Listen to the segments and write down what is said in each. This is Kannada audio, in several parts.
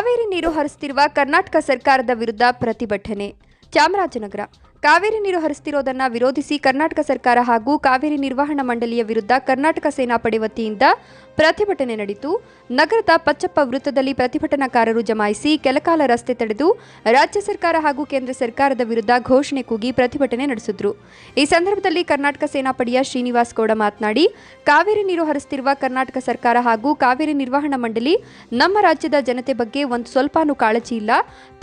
ಹರಿಸ್ತಿರುವ ಕರ್ನಾಟಕ ಸರ್ಕಾರದ ವಿರುದ್ಧ ಪ್ರತಿಭಟನೆ. ಚಾಮರಾಜನಗರ. ಕಾವೇರಿ ನೀರು ಹರಿಸ್ತಿರೋದನ್ನ ವಿರೋಧಿಸಿ ಕರ್ನಾಟಕ ಸರ್ಕಾರ ಹಾಗೂ ಕಾವೇರಿ ನಿರ್ವಹಣಾ ಮಂಡಳಿಯ ವಿರುದ್ಧ ಕರ್ನಾಟಕ ಸೇನಾಪಡೆ ವತಿಯಿಂದ ಪ್ರತಿಭಟನೆ ನಡೆಯಿತು ನಗರದ ಪಚ್ಚಪ್ಪ ವೃತ್ತದಲ್ಲಿ ಪ್ರತಿಭಟನಾಕಾರರು ಜಮಾಯಿಸಿ ಕೆಲಕಾಲ ರಸ್ತೆ ತಡೆದು ರಾಜ್ಯ ಸರ್ಕಾರ ಹಾಗೂ ಕೇಂದ್ರ ಸರ್ಕಾರದ ವಿರುದ್ಧ ಘೋಷಣೆ ಕೂಗಿ ಪ್ರತಿಭಟನೆ ನಡೆಸಿದ್ರು. ಈ ಸಂದರ್ಭದಲ್ಲಿ ಕರ್ನಾಟಕ ಸೇನಾಪಡೆಯ ಶ್ರೀನಿವಾಸ್ ಗೌಡ ಮಾತನಾಡಿ, ಕಾವೇರಿ ನೀರು ಹರಿಸುತ್ತಿರುವ ಕರ್ನಾಟಕ ಸರ್ಕಾರ ಹಾಗೂ ಕಾವೇರಿ ನಿರ್ವಹಣಾ ಮಂಡಳಿ ನಮ್ಮ ರಾಜ್ಯದ ಜನತೆ ಬಗ್ಗೆ ಒಂದು ಸ್ವಲ್ಪನೂ ಕಾಳಜಿ ಇಲ್ಲ.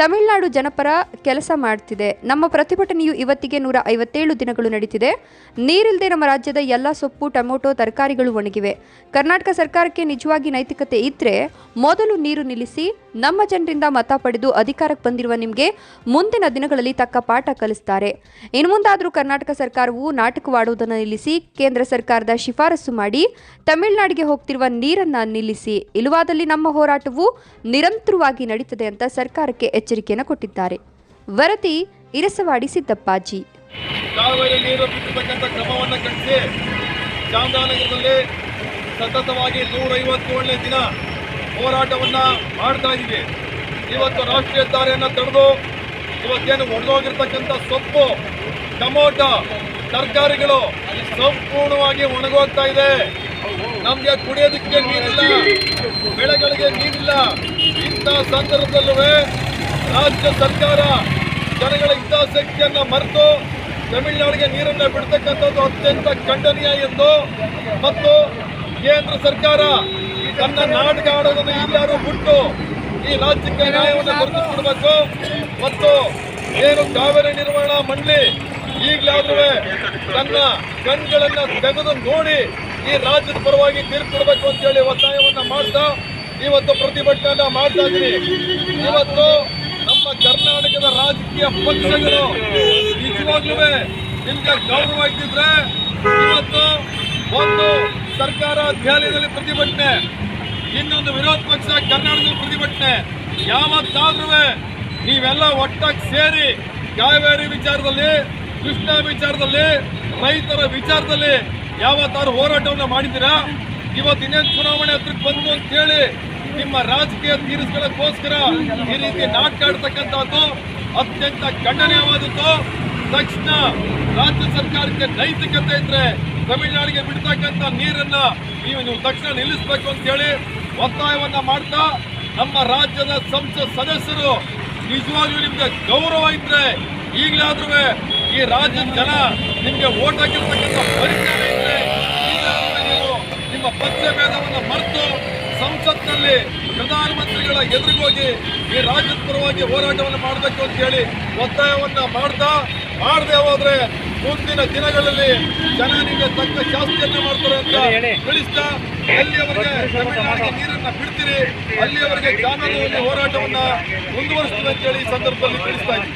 ತಮಿಳುನಾಡು ಜನಪರ ಕೆಲಸ ಮಾಡ್ತಿದೆ. ನಮ್ಮ ಪ್ರತಿಭಟನೆಯು ಇವತ್ತಿಗೆ ನೂರ ಐವತ್ತೇಳು ದಿನಗಳು ನಡೀತಿದೆ. ನೀರಿಲ್ಲದೆ ನಮ್ಮ ರಾಜ್ಯದ ಎಲ್ಲ ಸೊಪ್ಪು, ಟೊಮೊಟೊ, ತರಕಾರಿಗಳು ಒಣಗಿವೆ. ಕರ್ನಾಟಕ ಸರ್ಕಾರಕ್ಕೆ ನಿಜವಾಗಿ ನೈತಿಕತೆ ಇದ್ರೆ ಮೊದಲು ನೀರು ನಿಲ್ಲಿಸಿ ನಮ್ಮ ಜನರಿಂದ ಮತ ಪಡೆದು ಅಧಿಕಾರಕ್ಕೆ ಬಂದಿರುವ ನಿಮಗೆ ಮುಂದಿನ ದಿನಗಳಲ್ಲಿ ತಕ್ಕ ಪಾಠ ಕಲಿಸ್ತಾರೆ. ಇನ್ನು ಮುಂದಾದರೂ ಕರ್ನಾಟಕ ಸರ್ಕಾರವು ನಾಟಕವಾಡುವುದನ್ನು ನಿಲ್ಲಿಸಿ, ಕೇಂದ್ರ ಸರ್ಕಾರದ ಶಿಫಾರಸು ಮಾಡಿ, ತಮಿಳುನಾಡಿಗೆ ಹೋಗ್ತಿರುವ ನೀರನ್ನು ನಿಲ್ಲಿಸಿ. ಇಲ್ಲವಾದಲ್ಲಿ ನಮ್ಮ ಹೋರಾಟವು ನಿರಂತರವಾಗಿ ನಡೀತದೆ ಅಂತ ಸರ್ಕಾರಕ್ಕೆ ಎಚ್ಚರಿಕೆಯನ್ನು ಕೊಟ್ಟಿದ್ದಾರೆ. ವರದಿ ಇರಸವಾಡಿ ಸಿದ್ದಪ್ಪಾಜಿ. ಕಾವೇರಿ ನೀರು ಕ್ರಮವನ್ನು ಚಾಮರಾಜನಗರದಲ್ಲಿ ಸತತವಾಗಿ ನೂರೈವತ್ತೇಳನೇ ದಿನ ಹೋರಾಟವನ್ನು ಮಾಡ್ತಾ ಇದ್ದೀವಿ. ಇವತ್ತು ರಾಷ್ಟ್ರೀಯ ಹೆದ್ದಾರಿಯನ್ನು ತಡೆದು ಇವತ್ತೇನು ಒಣಗೋಗಿರ್ತಕ್ಕಂಥ ಸೊಪ್ಪು, ಟೊಮೊಟೊ, ತರಕಾರಿಗಳು ಸಂಪೂರ್ಣವಾಗಿ ಒಣಗೋಗ್ತಾ ಇದೆ. ನಮಗೆ ಕುಡಿಯೋದಕ್ಕೆ ನೀರಿಲ್ಲ, ಬೆಳೆಗಳಿಗೆ ನೀರಿಲ್ಲ. ಇಂಥ ಸಂದರ್ಭದಲ್ಲೂ ರಾಜ್ಯ ಸರ್ಕಾರ ಜನಗಳ ಹಿತಾಸಕ್ತಿಯನ್ನ ಮರೆತು ತಮಿಳುನಾಡಿಗೆ ನೀರನ್ನ ಬಿಡ್ತಕ್ಕಂಥದ್ದು ಅತ್ಯಂತ ಖಂಡನೀಯ ಎಂದು ಮತ್ತು ಕೇಂದ್ರ ಸರ್ಕಾರ ತನ್ನ ನಾಟಕ ಆಡೋದನ್ನು ಎಲ್ಲರೂ ಬಿಟ್ಟು ಈ ರಾಜ್ಯಕ್ಕೆ ನ್ಯಾಯವನ್ನು ದೊರಕಿಸ್ಕೊಡ್ಬೇಕು ಮತ್ತು ಏನು ಕಾವೇರಿ ನಿರ್ವಹಣಾ ಮಂಡಳಿ ಈಗಲಾದ್ರೂ ತನ್ನ ಕಣ್ಗಳನ್ನ ತೆಗೆದು ನೋಡಿ ಈ ರಾಜ್ಯದ ಪರವಾಗಿ ತೀರ್ಪು ಕೊಡಬೇಕು ಅಂತೇಳಿ ಒತ್ತಾಯವನ್ನ ಮಾಡ್ತಾ ಇವತ್ತು ಪ್ರತಿಭಟನೆಯನ್ನ ಮಾಡ್ತಾ ಇದ್ದೀನಿ ಇವತ್ತು ನಮ್ಮ ಕರ್ನಾಟಕದ ರಾಜಕೀಯ ಪಕ್ಷಗಳು ನಿಜವಾಗ್ಲೂ ನಿಮ್ಗೆ ಗೌರವ ಇದ್ದಿದ್ರೆ ಇವತ್ತು ಒಂದು ಸರ್ಕಾರ ದೆಹಲಿಯಲ್ಲಿ ಪ್ರತಿಭಟನೆ, ಇನ್ನೊಂದು ವಿರೋಧ ಪಕ್ಷ ಕರ್ನಾಟಕದಲ್ಲಿ ಪ್ರತಿಭಟನೆ. ಯಾವತ್ತಾದ್ರೂ ನೀವೆಲ್ಲ ಒಟ್ಟಾಗಿ ಸೇರಿ ಕಾವೇರಿ ವಿಚಾರದಲ್ಲಿ, ಕೃಷ್ಣ ವಿಚಾರದಲ್ಲಿ, ರೈತರ ವಿಚಾರದಲ್ಲಿ ಯಾವತ್ತಾರು ಹೋರಾಟವನ್ನು ಮಾಡಿದ್ದೀರಾ? ಇವತ್ತು ಇನ್ನೇನು ಚುನಾವಣೆ ಹತ್ರಕ್ಕೆ ಬಂದು ಅಂತೇಳಿ ನಿಮ್ಮ ರಾಜಕೀಯ ತೀರಿಸ್ಕೊಳ್ಳೋಕ್ಕೋಸ್ಕರ ಈ ರೀತಿ ನಾಟಕ ಆಡ್ತಕ್ಕಂಥದ್ದು ಅತ್ಯಂತ ಖಂಡನೀಯವಾದದ್ದು. ತಕ್ಷಣ ರಾಜ್ಯ ಸರ್ಕಾರಕ್ಕೆ ನೈತಿಕತೆ ಇದ್ರೆ ತಮಿಳುನಾಡಿಗೆ ಬಿಡ್ತಕ್ಕಂಥ ನೀರನ್ನ ನೀವು ನೀವು ತಕ್ಷಣ ನಿಲ್ಲಿಸಬೇಕು ಅಂತ ಹೇಳಿ ಒತ್ತಾಯವನ್ನ ಮಾಡ್ತಾ ನಮ್ಮ ರಾಜ್ಯದ ಸಂಸತ್ ಸದಸ್ಯರು ನಿಜವಾಗ್ಲೂ ನಿಮ್ಗೆ ಗೌರವ ಇದ್ರೆ ಈಗಲಾದ್ರೂ ಈ ರಾಜ್ಯದ ಜನ ನಿಮ್ಗೆ ಓಟ್ ಹಾಕಿರ್ತಕ್ಕಂಥ ಪರಿಜ್ಞಾನ ಇದ್ರೆ ನಿಮ್ಮ ಪಕ್ಷ ಭೇದವನ್ನು ಮರೆತು ಸಂಸತ್ನಲ್ಲಿ ಪ್ರಧಾನಮಂತ್ರಿಗಳ ಎದುರಿಗೋಗಿ ಈ ರಾಜ್ಯದ ಪರವಾಗಿ ಹೋರಾಟವನ್ನು ಮಾಡಬೇಕು ಅಂತ ಹೇಳಿ ಒತ್ತಾಯವನ್ನ ಮಾಡ್ತಾ ಮಾಡದೆ ಹೋದ್ರೆ ಮುಂದಿನ ದಿನಗಳಲ್ಲಿ ಜನ ನಿಮಗೆ ತಕ್ಕ ಶಾಸ್ತಿಯನ್ನು ಮಾಡ್ತಾರೆ ಅಂತ ತಿಳಿಸ್ತಾ ಅಲ್ಲಿಯವರೆಗೆ ತಮಿಳುನಾಡಿಗೆ ನೀರನ್ನ ಬಿಡ್ತೀರಿ. ಅಲ್ಲಿಯವರೆಗೆ ಕಾನೂನಿನಲ್ಲಿ ಹೋರಾಟವನ್ನ ಮುಂದುವರಿಸ್ತೀವಿ ಅಂತ ಹೇಳಿ ಈ ಸಂದರ್ಭದಲ್ಲಿ ತಿಳಿಸ್ತಾ ಇದ್ದೀವಿ